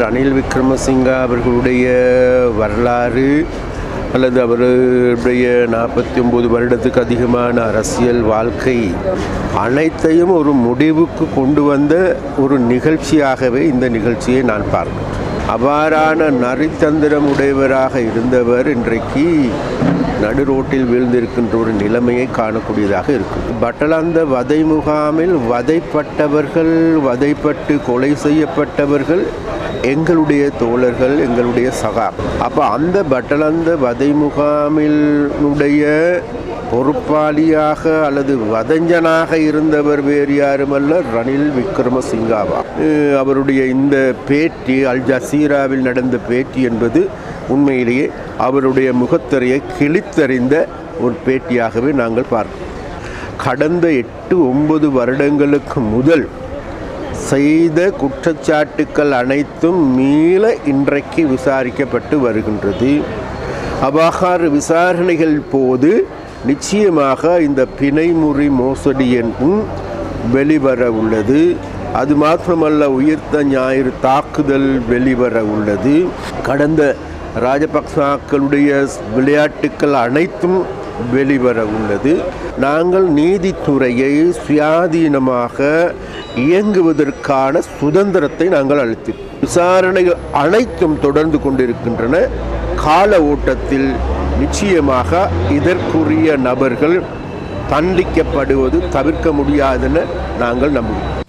ரணில் விக்ரமசிங்கா அவர்களுடைய வரலாறு அல்லது அவருடைய நாற்பத்தி ஒம்பது வருடத்துக்கு அதிகமான அரசியல் வாழ்க்கை அனைத்தையும் ஒரு முடிவுக்கு கொண்டு வந்த ஒரு நிகழ்ச்சியாகவே இந்த நிகழ்ச்சியை நான் பார்க்கிறேன். அவ்வாறான நரித்தந்திரம் உடையவராக இருந்தவர் இன்றைக்கு நடு ரோட்டில் வீழ்ந்திருக்கின்ற ஒரு நிலைமையை காணக்கூடியதாக இருக்கும் பட்டலாந்த வதை முகாமில் வதைப்பட்டவர்கள் வதைப்பட்டு கொலை செய்யப்பட்டவர்கள் எங்களுடைய தோழர்கள் எங்களுடைய சகா. அப்போ அந்த பட்டலந்த வதை முகாமினுடைய பொறுப்பாளியாக அல்லது வதஞ்சனாக இருந்தவர் வேறு யாருமல்ல ரணில் விக்ரமசிங்காவா. அவருடைய இந்த பேட்டி அல் ஜசீராவில் நடந்த பேட்டி என்பது உண்மையிலேயே அவருடைய முகத்திரையை கிழித்தறிந்த ஒரு பேட்டியாகவே நாங்கள் பார்க்கிறோம். கடந்த எட்டு ஒன்பது வருடங்களுக்கு முதல் செய்த குற்றச்சாட்டுக்கள் அனைத்தும் மீள இன்றைக்கு விசாரிக்கப்பட்டு வருகின்றது. அவ்வாறு விசாரணைகள் போது நிச்சயமாக இந்த பிணைமுறி மோசடி என்றும் வெளிவர உள்ளது. அது மாத்திரமல்ல உயிர்த்த ஞாயிறு தாக்குதல் வெளிவர உள்ளது. கடந்த ராஜபக்சாக்களுடைய விளையாட்டுக்கள் அனைத்தும் வெளிவர உள்ளது. நாங்கள் நீதித்துறையை சுயாதீனமாக இயங்குவதற்கான சுதந்திரத்தை நாங்கள் அளித்தோம். விசாரணைகள் அனைத்தும் தொடர்ந்து கொண்டிருக்கின்றன. கால ஓட்டத்தில் நிச்சயமாக இதற்குரிய நபர்கள் தண்டிக்கப்படுவது தவிர்க்க முடியாதென நாங்கள் நம்புகிறோம்.